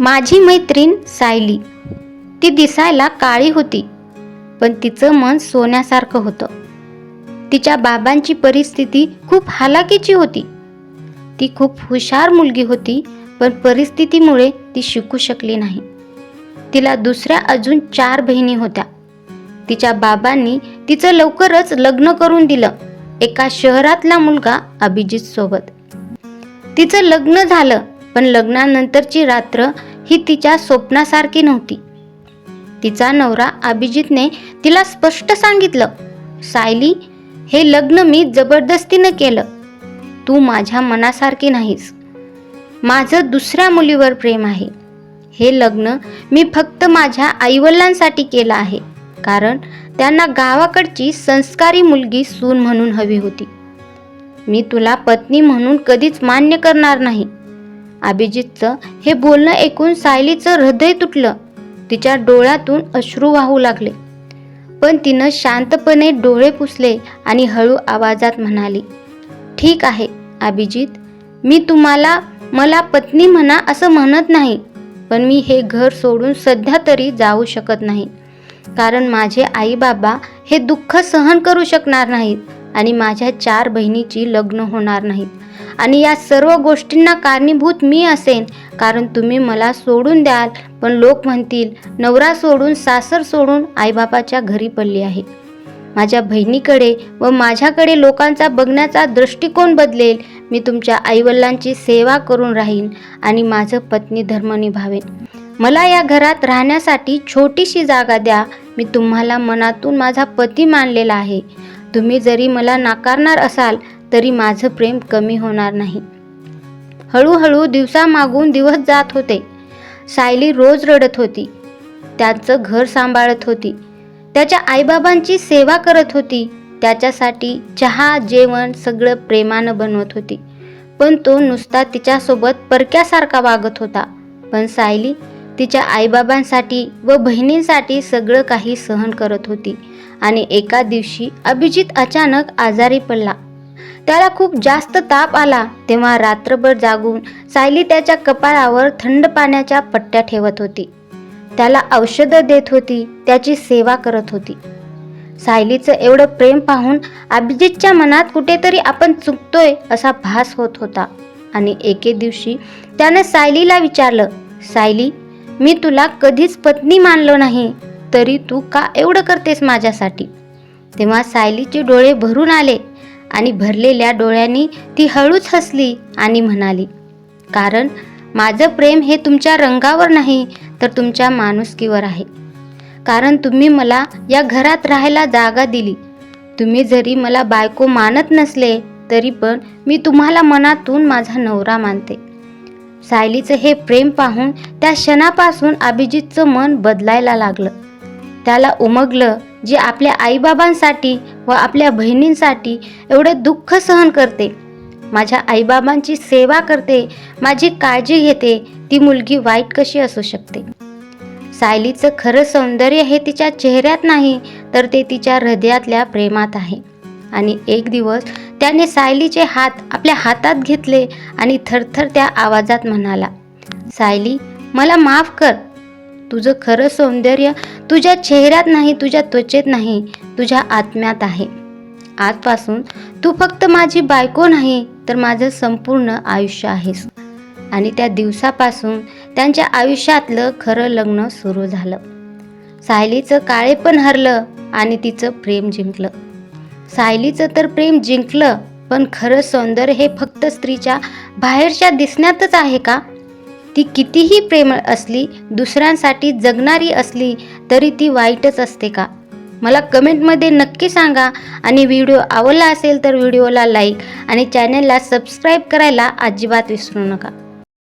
माझी मैत्रीण सायली. ती दिसायला काळी होती पण तिचं मन सोन्यासारखं होतं. तिच्या बाबांची परिस्थिती खूप हालाकीची होती. ती खूप हुशार मुलगी होती पण परिस्थितीमुळे ती शिकू शकली नाही. तिला दुसऱ्या अजून चार बहिणी होत्या. तिच्या बाबांनी तिचं लवकरच लग्न करून दिलं एका शहरातला मुलगा अभिजित सोबत तिचं लग्न झालं पण लग्नानंतरची रात्र ही तिच्या स्वप्नासारखी नव्हती. तिचा नवरा अभिजितने तिला स्पष्ट सांगितलं सायली हे लग्न मी जबरदस्तीनं केलं. तू माझ्या मनासारखी नाहीस. माझं दुसऱ्या मुलीवर प्रेम आहे. हे लग्न मी फक्त माझ्या आईवडिलांसाठी केलं आहे कारण त्यांना गावाकडची संस्कारी मुलगी सून म्हणून हवी होती. मी तुला पत्नी म्हणून कधीच मान्य करणार नाही. अभिजितचं हे बोलणं ऐकून सायलीचं हृदय तुटलं. तिच्या डोळ्यातून अश्रू वाहू लागले. पण तिनं शांतपणे डोळे पुसले आणि हळू आवाजात म्हणाली ठीक आहे अभिजित. मी तुम्हाला मला पत्नी म्हणा असं म्हणत नाही पण मी हे घर सोडून सध्या तरी जाऊ शकत नाही. कारण माझे आई बाबा हे दुःख सहन करू शकणार नाहीत आणि माझ्या चार बहिणीची लग्न होणार नाहीत. आणि या सर्व गोष्टींना कारणीभूत मी असेन. कारण तुम्ही मला सोडून द्याल. पण लोक म्हणतील नवरा सोडून सासर सोडून आईबापाच्या घरी पडली आहे. माझ्या बहिणीकडे व माझ्याकडे लोकांचा बघण्याचा दृष्टिकोन बदलेल. मी तुमच्या आईवडिलांची सेवा करून राहीन आणि माझं पत्नी धर्म निभावेन. मला या घरात राहण्यासाठी छोटीशी जागा द्या. मी तुम्हाला मनातून माझा पती मानलेला आहे. तुम्ही जरी मला नाकारणार असाल तरी माझं प्रेम कमी होणार नाही. हळूहळू दिवसामागून दिवस जात होते. सायली रोज रडत होती. त्याचं घर सांभाळत होती. त्याच्या आईबाबांची सेवा करत होती. त्याच्यासाठी चहा जेवण सगळं प्रेमानं बनवत होती. पण तो नुसता तिच्यासोबत परक्यासारखा वागत होता. पण सायली तिच्या आईबाबांसाठी व बहिणींसाठी सगळं काही सहन करत होती. आणि एका दिवशी अभिजित अचानक आजारी पडला. त्याला खूप जास्त ताप आला तेव्हा रात्रभर जागून सायली त्याच्या कपाळावर थंड पाण्याच्या पट्ट्या ठेवत होती. त्याला औषधं देत होती त्याची सेवा करत होती. सायलीचं एवढं प्रेम पाहून अभिजितच्या मनात कुठेतरी आपण चुकतोय असा भास होत होता. आणि एके दिवशी त्यानं सायलीला विचारलं सायली मी तुला कधीच पत्नी मानलो नाही तरी तू का एवढं करतेस माझ्यासाठी? तेव्हा सायलीचे डोळे भरून आले. आणि भरलेल्या डोळ्यांनी ती हळूच हसली आणि म्हणाली कारण माझं प्रेम हे तुमच्या रंगावर नाही तर तुमच्या माणुसकीवर आहे. कारण तुम्ही मला या घरात राहायला जागा दिली. तुम्ही जरी मला बायको मानत नसले तरी पण मी तुम्हाला मनातून माझा नवरा मानते. सायलीचं हे प्रेम पाहून त्या क्षणापासून अभिजितचं मन बदलायला लागलं. त्याला उमगलं जे आपल्या आईबाबांसाठी व आपल्या बहिणींसाठी एवढे दुःख सहन करते. माझ्या आईबाबांची सेवा करते माझी काळजी घेते ती मुलगी वाईट कशी असू शकते? सायलीचं खरं सौंदर्य हे तिच्या चेहऱ्यात नाही तर ते तिच्या हृदयातल्या प्रेमात आहे. आणि एक दिवस त्याने सायलीचे हात आपल्या हातात घेतले आणि थरथर त्या आवाजात म्हणाला सायली मला माफ कर. तुझं खरं सौंदर्य तुझ्या चेहऱ्यात नाही तुझ्या त्वचेत नाही तुझ्या आत्म्यात आहे. आजपासून तू फक्त माझी बायको नाही तर माझं संपूर्ण आयुष्य आहेस. आणि त्या दिवसापासून त्यांच्या आयुष्यातलं खरं लग्न सुरू झालं. सायलीचं काळे पण हरलं आणि तिचं प्रेम जिंकलं. सायलीचं तर प्रेम जिंकलं पण खरं सौंदर्य हे फक्त स्त्रीच्या बाहेरच्या दिसण्यातच आहे का? ती कितीही प्रेमळ असली दुसऱ्यांसाठी जगणारी असली तरी ती वाईटच असते का? मला कमेंटमध्ये नक्की सांगा. आणि व्हिडिओ आवडला असेल तर व्हिडिओला लाईक आणि चॅनलला सबस्क्राईब करायला अजिबात विसरू नका.